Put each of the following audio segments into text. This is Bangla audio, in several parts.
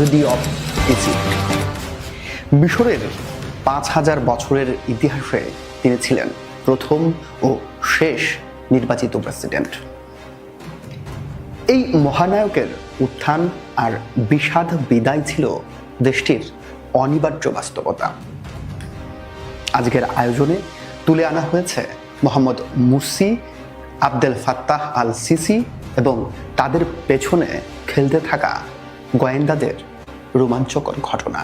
Tragedy of Egypt. মিশরের পাঁচ হাজার বছরের ইতিহাসে তিনি ছিলেন প্রথম ও শেষ নির্বাচিত প্রেসিডেন্ট। এই মহানায়কের উত্থান আর বিষাদ বিদায় ছিল দেশটির অনিবার্য বাস্তবতা। আজকের আয়োজনে তুলে আনা হয়েছে Mohammed Morsi, Abdel Fattah al Sisi এবং তাদের পেছনে খেলতে থাকা গোয়েন্দাদের রোমাঞ্চকর ঘটনা।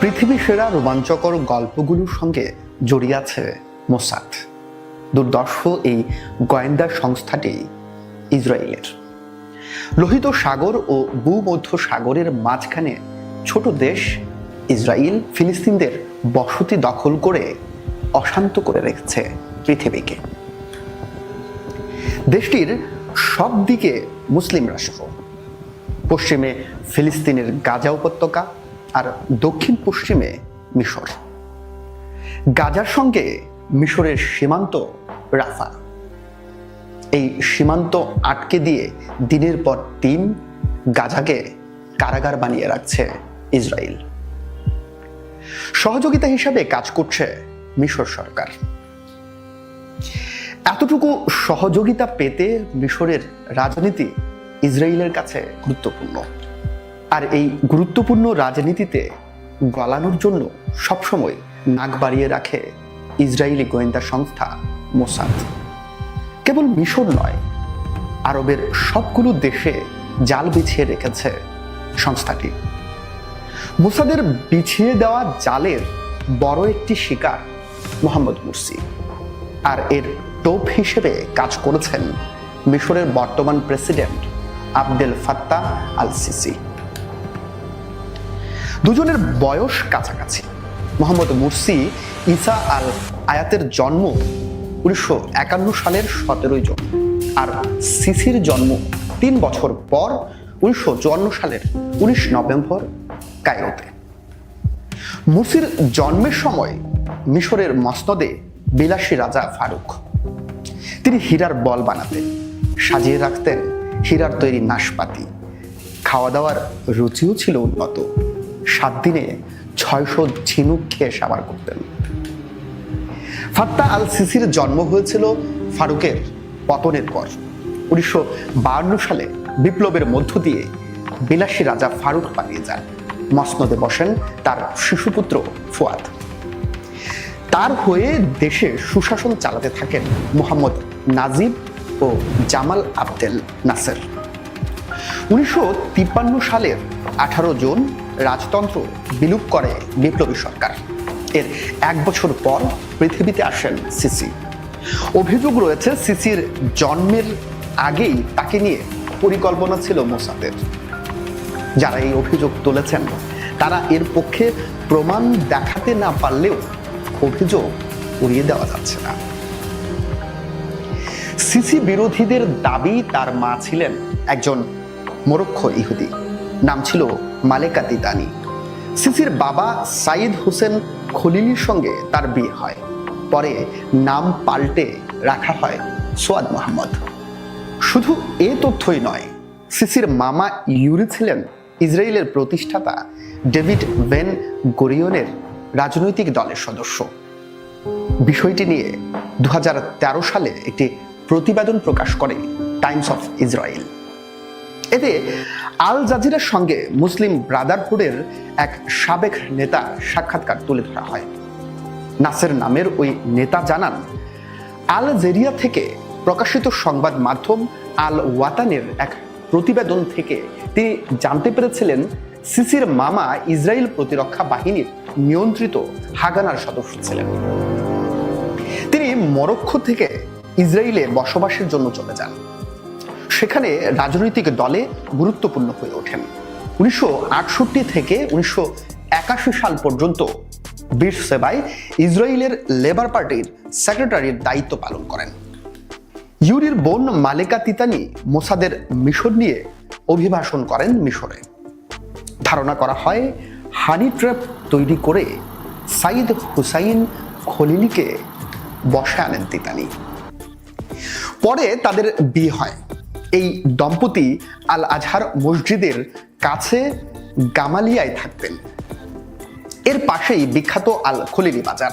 পৃথিবী সেরা রোমাঞ্চকর গল্পগুলোর সঙ্গে জড়িয়ে আছে মোসাদ। দুর্দর্শ এই গোয়েন্দা সংস্থাটি ইসরায়েলের। লোহিত সাগর ও ভূমধ্য সাগরের মাঝখানে ছোট দেশ ইসরায়েল ফিলিস্তিনদের বসতি দখল করে অশান্ত করে রেখেছে পৃথিবীকে। দেশটির সব দিকে মুসলিম রাষ্ট্র পশ্চিমে ফিলিস্তিনের গাজা উপত্যকা আর দক্ষিণ পশ্চিমে মিশর। গাজার সঙ্গে মিশরের সীমান্ত রাফা এই সীমান্ত আটকে দিয়ে দিনের পর দিন গাজাকে কারাগার বানিয়ে রাখছে ইসরায়েল। সহযোগিতা হিসাবে কাজ করছে মিশর সরকার। এতটুকু সহযোগিতা পেতে মিশরের রাজনীতি ইসরায়েলের কাছে গুরুত্বপূর্ণ। আর এই গুরুত্বপূর্ণ রাজনীতিতে গলানোর জন্য সবসময় নাক বাড়িয়ে রাখে ইসরায়েলি গোয়েন্দা সংস্থা মোসাদ। কেবল মিশর নয়, আরবের সবগুলো দেশে জাল বিছিয়ে রেখেছে সংস্থাটি। মোসাদের বিছিয়ে দেওয়া জালের বড় একটি শিকার মোহাম্মদ মুরসি, আর এর টোপ হিসেবে কাজ করেছেন মিশরের বর্তমান president Abdel Fattah al Sisi দুজনের বয়স কাছাকাছি। মোহাম্মদ মুরসি ইসা আল আয়াতের জন্ম উনিশশো একান্ন সালের সতেরোই জন। আর সিসির জন্ম তিন বছর পর উনিশশো চুয়ান্ন সালের উনিশ নভেম্বর কায়রোতে। মুরসির জন্মের সময় মিশরের মসনদে বিলাসী রাজা ফারুক। তিনি হীরার বল বানাতেন, সাজিয়ে রাখতেন হীরার তৈরি নাশপাতি। খাওয়া দাওয়ার রুচিও ছিল উন্নত। সাত দিনে ছয়শো ঝিনুক খেয়ে সাবার করতেন। ফাত্তা আল সিসির জন্ম হয়েছিল ফারুকের পতনের পর। উনিশশো সালে বিপ্লবের মধ্য দিয়ে বিলাসী রাজা ফারুক পালিয়ে যান। মসনদে বসেন তার শিশুপুত্র ফুয়াদ। তার হয়ে দেশে সুশাসন চালাতে থাকেন মোহাম্মদ নাজিব ও জামাল আবদেল নাসের। উনিশশো তিপ্পান্ন সালের আঠারো জুন রাজতন্ত্র বিলুপ করে বিপ্লবী সরকার। এর এক বছর পর পৃথিবীতে আসেন সিসি। অভিযোগ রয়েছে সিসির জন্মের আগেই তাকে নিয়ে পরিকল্পনা ছিল মোসাদের। যারা এই অভিযোগ তুলেছেন, তারা এর পক্ষে প্রমাণ দেখাতে না পারলেও অভিযোগ উড়িয়ে দেওয়া যাচ্ছে না। সিসি বিরোধীদের দাবি, তার মা ছিলেন একজন মোরক্ষ ইহুদি। নাম ছিল মালেকা তিতানি। সিসির বাবা সাইদ হোসেন খলিলির সঙ্গে তার বিয়ে হয়। পরে নাম পাল্টে রাখা হয় সোয়াদ মোহাম্মদ। শুধু এ তথ্যই নয়, সিসির মামা ইউরি ছিলেন ইসরায়েলের প্রতিষ্ঠাতা ডেভিড ভেন গোরিয়নের রাজনৈতিক দলের সদস্য। বিষয়টি নিয়ে দু হাজার তেরো সালে একটি প্রতিবেদন প্রকাশ করে টাইমস অফ ইসরায়েল। এতে আল জাজিরার সঙ্গে মুসলিম ব্রাদারহুডের এক সাবেক নেতা সাক্ষাৎকার তুলে ধরা হয়। নাসের নামের ওই নেতা জানান, আল জেরিয়া থেকে প্রকাশিত সংবাদ মাধ্যম আল ওয়াতানের এক প্রতিবেদন থেকে তিনি জানতে পেরেছিলেন, সিসির মামা ইসরায়েল প্রতিরক্ষা বাহিনীর নিয়ন্ত্রিত হাগানার সদস্য ছিলেন। তিনি মরক্কো থেকে ইসরায়েলে বসবাসের জন্য চলে যান। সেখানে রাজনৈতিক দলে গুরুত্বপূর্ণ হয়ে ওঠেন। উনিশশো আটষট্টি থেকে উনিশশো একাশি সাল পর্যন্ত বীর সেবায় ইসরায়েলের লেবার পার্টির সেক্রেটারির দায়িত্ব পালন করেন। ইউরির বোন মালেকা তিতানি মোসাদের মিশর নিয়ে অভিভাষণ করেন মিশরে। ধারণা করা হয়, হানি ট্র্যাপ তৈরি করে সাইদ হুসাইন খলিলিকে বসে আনেন তিতানি। পরে তাদের বিয়ে হয়। এই দম্পতি আল আজহার মসজিদের কাছে গামালিয়ায় থাকতেন। এর পাশেই বিখ্যাত আল খলিলি বাজার।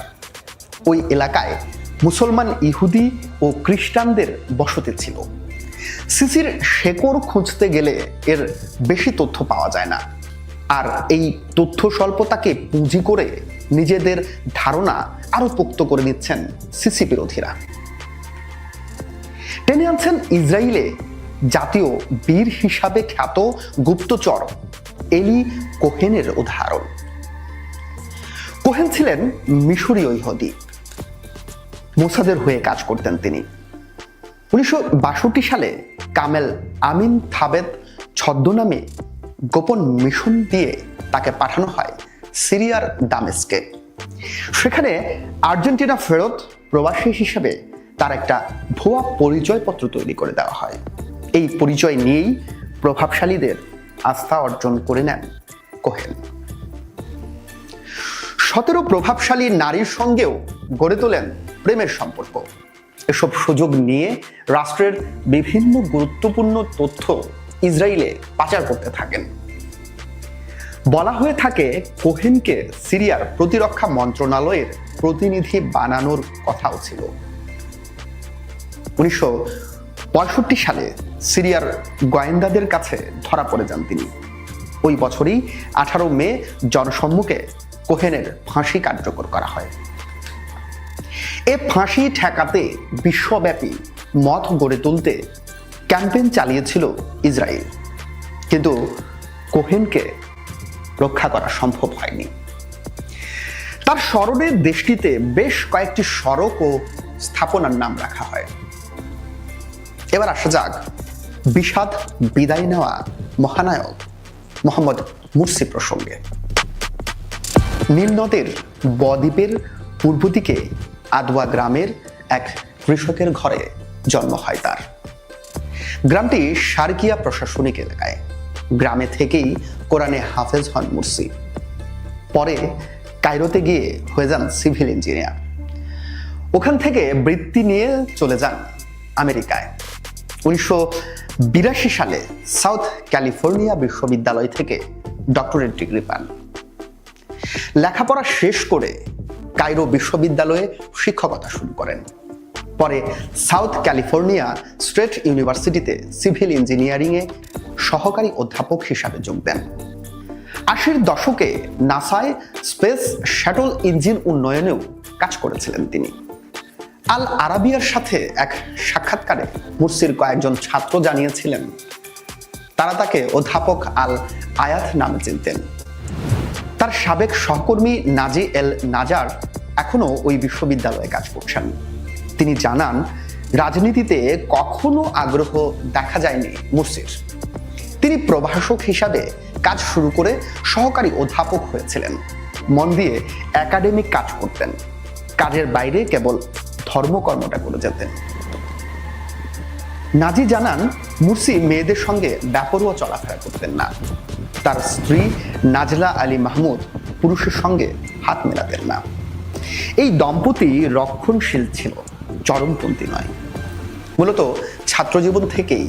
ওই এলাকায় মুসলমান ইহুদি ও খ্রিস্টানদের বসতি ছিল। সিসির শেকড় খুঁজতে গেলে এর বেশি তথ্য পাওয়া যায় না। আর এই তথ্য স্বল্পতাকে পুঁজি করে নিজেদের ধারণা আরও পোক্ত করে নিচ্ছেন সিসি বিরোধীরা। টেনে আনছেন ইসরায়েলে জাতীয় বীর হিসাবে খ্যাত গুপ্তচর এলি কোহেনের উদাহরণ। কোহেন ছিলেন মিশরীয় ইহুদি মোসাদের হয়ে কাজ করতেন তিনি। উনিশশো সালে কামেল আমিন থাবেত ছদ্মনামে গোপন মিশন দিয়ে তাকে পাঠানো হয় সিরিয়ার দামেস্কে। সেখানে আর্জেন্টিনা ফেরত প্রবাসী হিসেবে তার একটা ভুয়া পরিচয়পত্র তৈরি করে দেওয়া হয়। এই পরিচয় নিয়েই প্রভাবশালীদের আস্থা অর্জন করে নেন কোহেন। সতেরো প্রভাবশালী নারীর সঙ্গেও গড়ে তোলেন প্রেমের সম্পর্ক। এসব সুযোগ নিয়ে রাষ্ট্রের বিভিন্ন গুরুত্বপূর্ণ তথ্য ইসরায়েলে পাচার করতে থাকেন। বলা হয়ে থাকে, কোহেনকে সিরিয়ার প্রতিরক্ষা মন্ত্রণালয়ের প্রতিনিধি বানানোর কথাও ছিল। উনিশশো পঁয়ষট্টি সালে সিরিয়ার গোয়েন্দাদের কাছে ধরা পড়ে যান তিনি। ওই বছরই আঠারো মে জনসম্মুখে কোহেনের ফাঁসি কার্যকর করা হয়। এ ফাঁসি ঠেকাতে বিশ্বব্যাপী মত গড়ে তুলতে ক্যাম্পেইন চালিয়েছিল ইসরায়েল। কিন্তু কোহেনকে রক্ষা করা সম্ভব হয়নি। তার স্মরণে দেশটিতে বেশ কয়েকটি সড়ক ও স্থাপনার নাম রাখা হয়। এবার আসা যাক। বিষাদ বিদায় নেওয়া মহানায়ক মোহাম্মদ মুরসি প্রসঙ্গে। নীলনদের বদ্বীপের পূর্ব দিকে আদোয়া গ্রামের এক কৃষকের ঘরে জন্ম হয় তার। গ্রামটি সার্কিয়া প্রশাসনিক এলাকায়। গ্রামে থেকেই কোরআনে হাফেজ হন মুরসি পরে কায়রোতে গিয়ে হয়ে যান সিভিল ইঞ্জিনিয়ার। ওখান থেকে বৃত্তি নিয়ে চলে যান আমেরিকায়। উনিশশো বিরাশি সালে সাউথ ক্যালিফোর্নিয়া বিশ্ববিদ্যালয় থেকে ডক্টরেট ডিগ্রি পান। লেখাপড়া শেষ করে কায়রো বিশ্ববিদ্যালয়ে শিক্ষকতা শুরু করেন। পরে সাউথ ক্যালিফোর্নিয়া স্টেট ইউনিভার্সিটিতে সিভিল ইঞ্জিনিয়ারিংয়ে সহকারী অধ্যাপক হিসাবে যোগ দেন। আশির দশকে নাসায় স্পেস শ্যাটল ইঞ্জিন উন্নয়নেও কাজ করেছিলেন তিনি। আল আরাবিয়ার সাথে এক সাক্ষাৎকারে মুরসির কয়েকজন ছাত্র জানিয়েছিলেন, তারা তাকে অধ্যাপক আল আয়াত নামে চিনতেন। তার সাবেক সহকর্মী নাজি এল নাজার এখনও ওই বিশ্ববিদ্যালয়ে কাজ করছেন। তিনি জানান, রাজনীতিতে কখনো আগ্রহ দেখা যায়নি মুরসির। তিনি প্রভাষক হিসাবে কাজ শুরু করে সহকারী অধ্যাপক হয়েছিলেন। মন দিয়ে একাডেমিক কাজ করতেন। কাজের বাইরে কেবল ধর্মকর্মটা করে যেতেন। নাজি জানান, মুরসি মেয়েদের সঙ্গে ব্যাপরুয়া চলাফেরা করতেন না। তার স্ত্রী নাজলা আলী মাহমুদ পুরুষের সঙ্গে হাত মেলাতেন না। এই দম্পতি রক্ষণশীল ছিল, চরমপন্থী নয়। মূলত ছাত্রজীবন থেকেই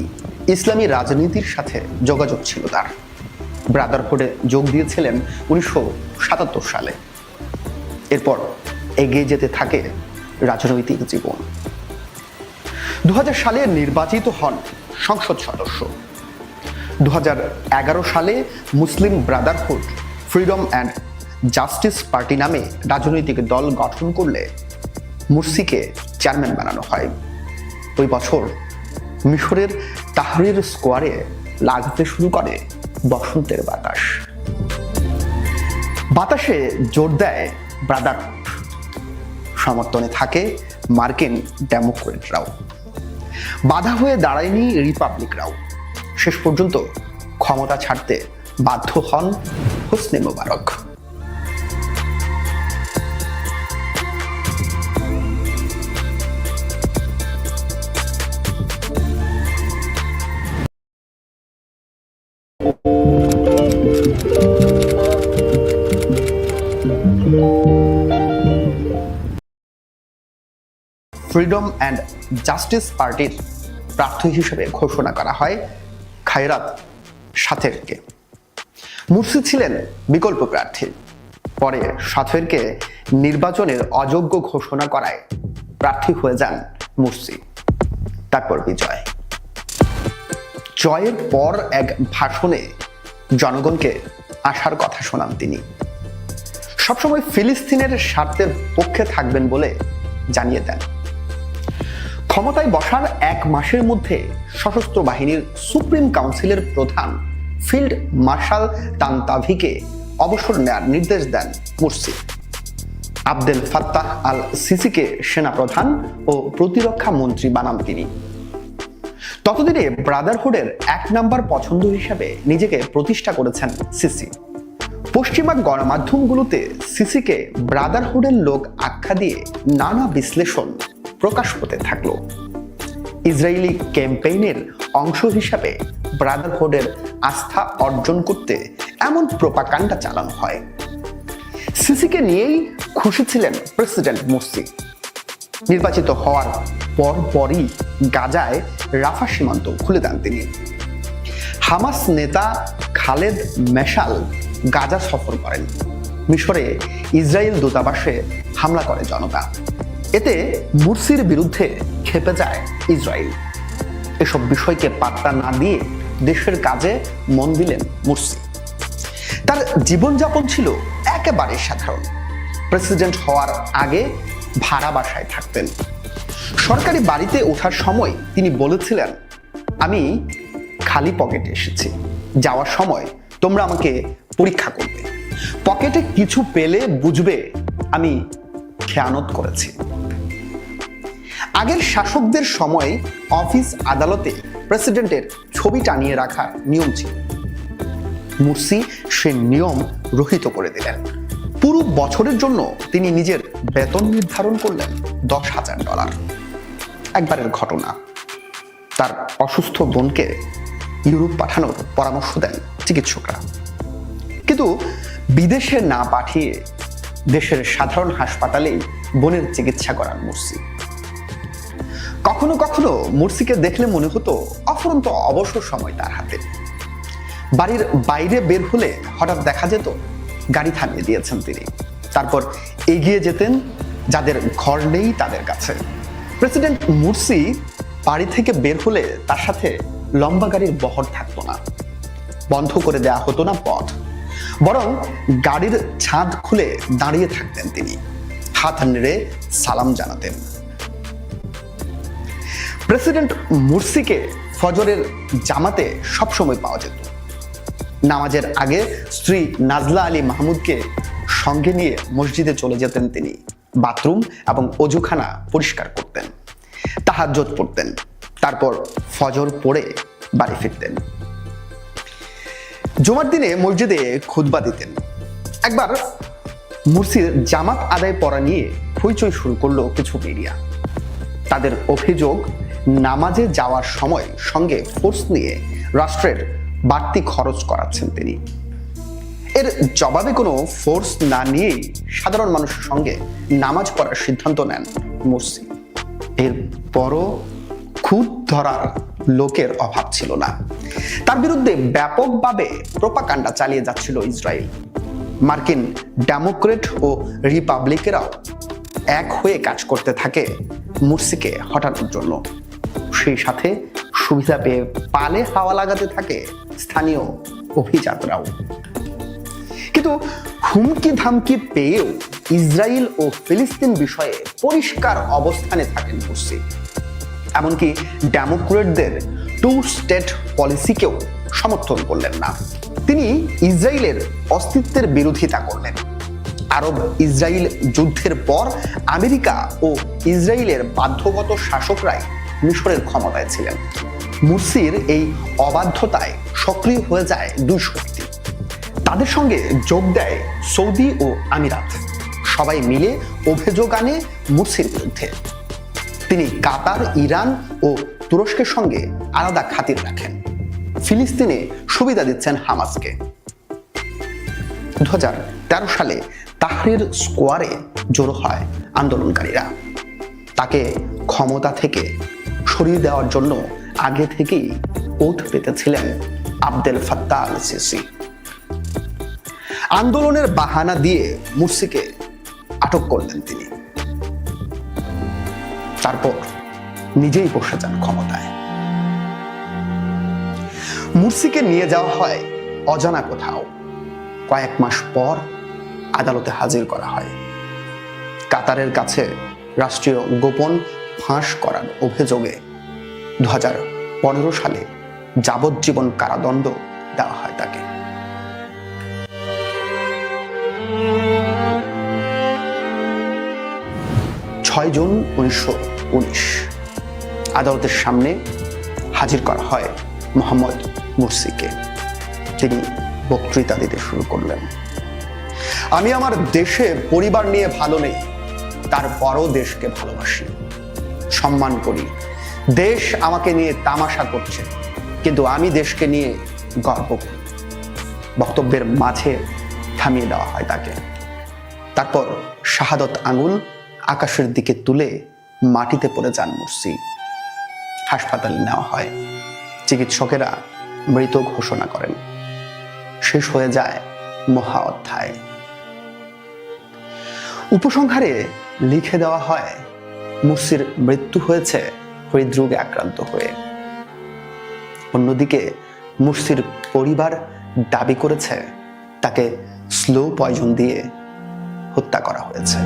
ইসলামী রাজনীতির সাথে যোগাযোগ ছিল তার। ব্রাদারহুডে যোগ দিয়েছিলেন উনিশশো সাতাত্তর সালে। এরপর এগিয়ে যেতে থাকে রাজনৈতিক জীবন। দু হাজার সালে নির্বাচিত হন সংসদ সদস্য। দু হাজার এগারো সালে Muslim Brotherhood, Freedom and Justice Party নামে রাজনৈতিক দল গঠন করলে মুরসিকে চেয়ারম্যান বানানো হয়। ওই বছর মিশরের তাহরির স্কোয়ারে লাগতে শুরু করে বসন্তের বাতাস। বাতাসে জোর দেয় ব্রাদারহুড সমর্থনে থাকে মার্কিন ডেমোক্রেটরাও। বাধা হয়ে দাঁড়ায়নি রিপাবলিকরাও। শেষ পর্যন্ত ক্ষমতা ছাড়তে বাধ্য হন Hosni Mubarak. Freedom and Justice পার্টির প্রার্থী হিসেবে ঘোষণা করা হয় খায়রাত সাথেরকে। মুর্সি ছিলেন বিকল্প প্রার্থী। পরে সাথেরকে নির্বাচনের অযোগ্য ঘোষণা করায় প্রার্থী হয়ে যান মুর্সি তারপর বিজয়। জয়ের পর এক ভাষণে জনগণকে আসার কথা শোনান তিনি। সবসময় ফিলিস্তিনের স্বার্থের পক্ষে থাকবেন বলে জানিয়ে দেন। ক্ষমতায় বসার এক মাসের মধ্যে সশস্ত্র বাহিনীর সুপ্রিম কাউন্সিলের প্রধান ফিল্ড মার্শাল তান্তাভিকে অবসর নেয়ার নির্দেশ দেন মুরসি। আবদেল ফাত্তাহ আল সিসিকে সেনাপ্রধান ও প্রতিরক্ষা মন্ত্রী বানান তিনি। ততদিনে ব্রাদারহুডের এক নাম্বার পছন্দ হিসেবে নিজেকে প্রতিষ্ঠা করেছেন সিসি। পশ্চিমা গণমাধ্যমগুলোতে সিসিকে ব্রাদারহুডের লোক আখ্যা দিয়ে নানা বিশ্লেষণ প্রকাশ হতে থাকল। ইসরায়েলি ক্যাম্পেইনের অংশ হিসাবে ব্রাদারহুডের আস্থা অর্জন করতে এমন প্রোপাকাণ্ডা চালানো হয়। সিসিকে নিয়েই খুশি ছিলেন প্রেসিডেন্ট মুরসি। নির্বাচিত হওয়ার পর পরই গাজায় রাফা সীমান্ত খুলে দেন তিনি। হামাস নেতা খালেদ মেশাল গাজা সফর করেন। মিশরে ইসরায়েল দূতাবাসে হামলা করে জনতা। এতে মুরসির বিরুদ্ধে খেপে যায় ইসরায়েল। এসব বিষয়কে পাত্তা না দিয়ে দেশের কাজে মন দিলেন মুরসি। তার জীবনযাপন ছিল একেবারে সাধারণ। প্রেসিডেন্ট হওয়ার আগে ভাড়া বাসায় থাকতেন। সরকারি বাড়িতে ওঠার সময় তিনি বলেছিলেন, আমি খালি পকেটে এসেছি। যাওয়ার সময় তোমরা আমাকে পরীক্ষা করবে। পকেটে কিছু পেলে বুঝবে আমি খেয়ানত করেছি। আগের শাসকদের সময় অফিস আদালতে প্রেসিডেন্টের ছবি টানিয়ে রাখার নিয়ম ছিল। মুরসি সে নিয়ম রহিত করে দিলেন। পুরো বছরের জন্য তিনি নিজের বেতন নির্ধারণ করলেন দশ হাজার ডলার। একবারের ঘটনা। তার অসুস্থ বোনকে ইউরোপ পাঠানোর পরামর্শ দেন চিকিৎসকরা। কিন্তু বিদেশে না পাঠিয়ে দেশের সাধারণ হাসপাতালেই বোনের চিকিৎসা করান মুরসি। কখনো কখনো মুরসিকে দেখলে মনে হতো অফুরন্ত অবসর সময় তার হাতে। বাড়ির বাইরে বের হলে হঠাৎ দেখা যেত, গাড়ি থামিয়ে দিয়েছেন তিনি। তারপর এগিয়ে যেতেন যাদের ঘর নেই তাদের কাছে। প্রেসিডেন্ট মুরসি বাড়ি থেকে বের হলে তার সাথে লম্বা গাড়ির বহর থাকতো না। বন্ধ করে দেয়া হতো না পথ। বরং গাড়ির ছাদ খুলে দাঁড়িয়ে থাকতেন তিনি। হাত নেড়ে সালাম জানাতেন। প্রেসিডেন্ট মুরসিকে ফজরের জামাতে সবসময় পাওয়া যেত। নামাজের আগে স্ত্রী নাজলা আলী মাহমুদকে সঙ্গে নিয়ে মসজিদে চলে যেতেন তিনি। বাথরুম এবং অজুখানা পরিষ্কার করতেন তাহাজ্জত পড়তেন, তারপর ফজর পড়ে বাড়ি ফিরতেন। জুমার দিনে মসজিদে খুতবা দিতেন। একবার মুরসির জামাত আদায় পড়া নিয়ে হইচই শুরু করল কিছু মিডিয়া। তাদের অভিযোগ নামাজে যাওয়ার সময় সঙ্গে ফোর্স নিয়ে রাষ্ট্রের বাড়তি খরচ করাচ্ছেন তিনি। এর জবাবে কোনো ফোর্স না নিয়েই সাধারণ মানুষের সঙ্গে নামাজ পড়ার সিদ্ধান্ত নেন মুরসি। এর পরও খুদ ধরার লোকের অভাব ছিল না। তার বিরুদ্ধে ব্যাপকভাবে প্রোপাকাণ্ডা চালিয়ে যাচ্ছিল ইসরায়েল। মার্কিন ডেমোক্রেট ও রিপাবলিকেরাও এক হয়ে কাজ করতে থাকে মুরসিকে হটানোর জন্য। সেই সাথে সুবিধা পেয়ে পালে হাওয়া লাগাতে থাকে স্থানীয় অভিজাতরাও। কিন্তু হুমকি ধামকি পেয়েও ইসরায়েল ও ফিলিস্তিন বিষয়ে পরিষ্কার অবস্থানে থাকেন মুরসি এমনকি ডেমোক্রেটদের টু স্টেট পলিসিকেও সমর্থন করলেন না। তিনি ইসরায়েলের অস্তিত্বের বিরোধিতা করলেন। আরব ইসরায়েল যুদ্ধের পর আমেরিকা ও ইসরায়েলের বাধ্যগত শাসকরাই মিশরের ক্ষমতায় ছিলেন। মুরসির এই অবাধ্যতায় সক্রিয় হয়ে যায় দুই শক্তি। তাদের সঙ্গে যোগ দেয় সৌদি ও আমিরাত। সবাই মিলে অভিযোগ আনে মুরসির বিরুদ্ধে। তিনি কাতার, ইরান ও তুরস্কের সঙ্গে আলাদা খাতির রাখেন। ফিলিস্তিনে সুবিধা দিচ্ছেন হামাসকে। দু তেরো সালে তাহরির স্কোয়ারে জোর হয় আন্দোলনকারীরা। তাকে ক্ষমতা থেকে সরিয়ে দেওয়ার জন্য আগে থেকেই ওঠ পেতেছিলেন আব্দেল ফাত্তা আল সিসি আন্দোলনের বাহানা দিয়ে মুরসিকে আটক করলেন তিনি। তারপর নিজেই বসে যান ক্ষমতায়। মুরসিকে নিয়ে যাওয়া হয় অজানা কোথাও। কয়েক মাস পর আদালতে হাজির করা হয়। কাতারের কাছে রাষ্ট্রীয় গোপন ফাঁস করার অভিযোগে দু পনেরো সালে যাবজ্জীবন কারাদণ্ড দেওয়া হয় তাকে। ছয় জুন উনিশশো উনিশ, আদালতের সামনে হাজির করা হয় মোহাম্মদ মুরসিকে তিনি বক্তৃতা দিতে শুরু করলেন। আমি আমার দেশে পরিবার নিয়ে ভালো নেই, তারপরও দেশকে ভালোবাসি। সম্মান করি। দেশ আমাকে নিয়ে তামাশা করছে, কিন্তু আমি দেশকে নিয়ে গর্ব করি। বক্তব্যের মাঝে থামিয়ে দেওয়া হয় তাকে। তারপর শাহাদত আঙুল আকাশের দিকে তুলে মাটিতে পড়ে যান মুর্সি। হাসপাতালে নেওয়া হয়। চিকিৎসকেরা মৃত ঘোষণা করেন। শেষ হয়ে যায় মহা অধ্যায়। উপসংহারে লিখে দেওয়া হয় মুর্সির মৃত্যু হয়েছে হৃদরোগে আক্রান্ত হয়ে। অন্যদিকে মুরসির পরিবার দাবি করেছে, তাকে স্লো পয়জন দিয়ে হত্যা করা হয়েছে।